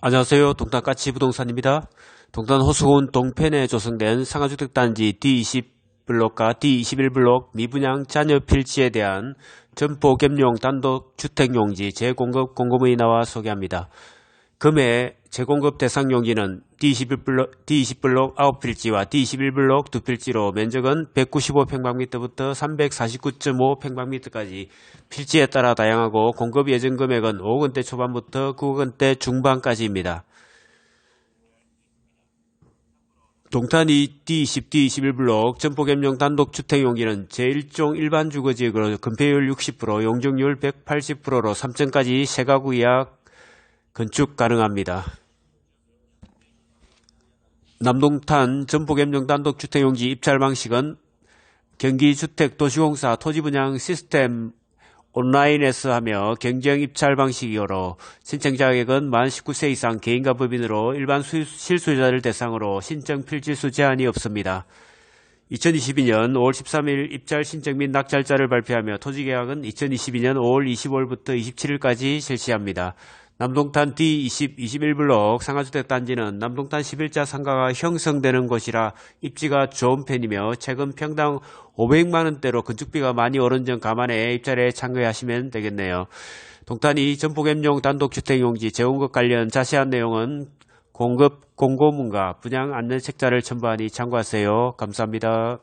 안녕하세요. 동탄 까치 부동산입니다. 동탄 호수군 동편에 조성된 상하주택단지 D20 블록과 D21 블록 미분양 잔여 필지에 대한 점포 겸용 단독 주택용지 재공급 공고문이 나와 소개합니다. 금해 재공급 대상 용지는 D21블록, D20블록 9필지와 D21블록 2필지로 면적은 195평방미터부터 349.5평방미터까지 필지에 따라 다양하고 공급 예정 금액은 5억 원대 초반부터 9억 원대 중반까지입니다. 동탄이 D20, D21블록 점포겸용 단독주택 용기는 제1종 일반 주거지역으로 건폐율 60%, 용적률 180%로 3층까지 세가구 이하 건축 가능합니다. 남동탄 점포겸용 단독주택용지 입찰 방식은 경기주택도시공사 토지분양 시스템 온라인에서 하며 경쟁 입찰 방식이므로 신청 자격은 만 19세 이상 개인과 법인으로 일반 수- 실수요자를 대상으로 신청 필지수 제한이 없습니다. 2022년 5월 13일 입찰 신청 및 낙찰자를 발표하며 토지계약은 2022년 5월 25일부터 27일까지 실시합니다. 남동탄 D20, 21블록 상가주택 단지는 남동탄 11자 상가가 형성되는 곳이라 입지가 좋은 편이며 최근 평당 500만원대로 건축비가 많이 오른 점 감안해 입찰에 참여하시면 되겠네요. 동탄이 점포겸용 단독주택용지 재공급 관련 자세한 내용은 공급 공고문과 분양 안내 책자를 첨부하니 참고하세요. 감사합니다.